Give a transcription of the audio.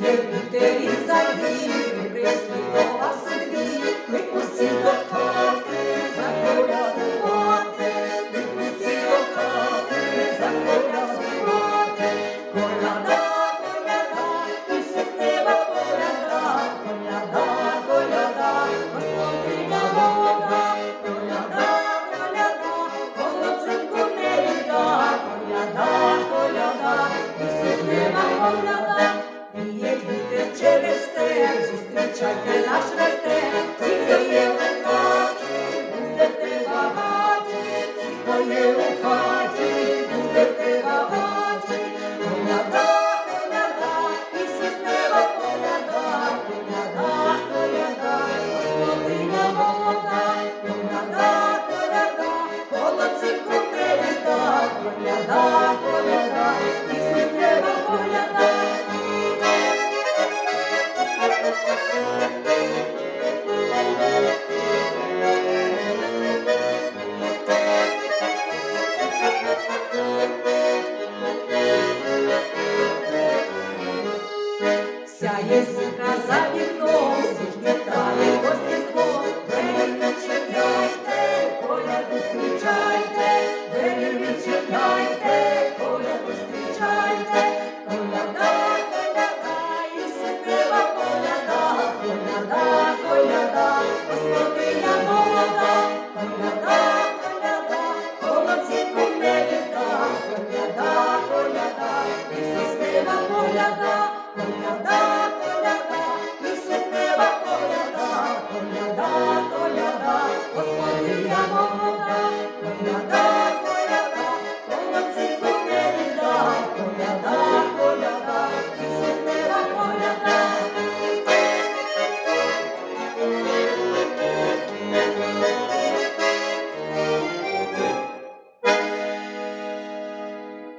як вітері за дім щастя наш росте, всі твої лихаті, буде ти. если коза вином